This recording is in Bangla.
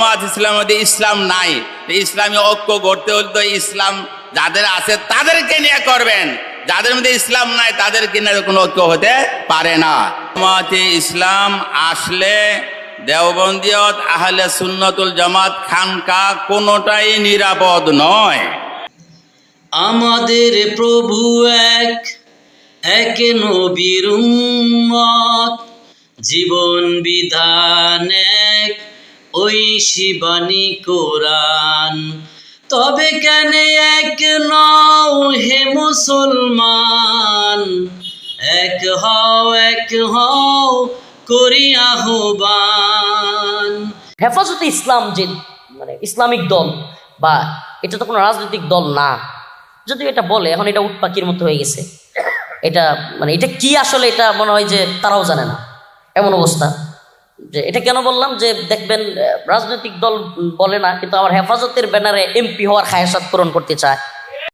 জামাত ইসলামের মধ্যে ইসলাম নাই। ইসলামী ঐক্য গড়তে হলে তো ইসলাম যাদের আছে তাদেরকে নিয়ে করবেন। যাদের মধ্যে ইসলাম নাই তাদেরকে নিয়ে কোনো ঐক্য হতে পারে না। জামাতে ইসলাম আসলে দেওবন্দিয়ত আহলে সুন্নতুল জামাত খানকা কোনোটাই নিরাপদ নয়। আমাদের প্রভু এক এক নবীর জীবন বিধান এক। ওই শিবানী কোরআন। তবে কেন এক নও হে মুসলমান? এক হও এক হও করি আহ্বান। হেফাজতে ইসলাম যে মানে ইসলামিক দল বা এটা তো কোনো রাজনৈতিক দল না। যদিও এটা বলে, এখন এটা উটপাকির মতো হয়ে গেছে। এটা মানে এটা কি আসলে এটা মনে হয় যে তারাও জানে না। এমন অবস্থা। যে এটা কেন বললাম? যে দেখবেন রাজনৈতিক দল বলে না, কিন্তু আমার হেফাজতের ব্যানারে এমপি হওয়ার খায়াসাত পূরণ করতে চায়।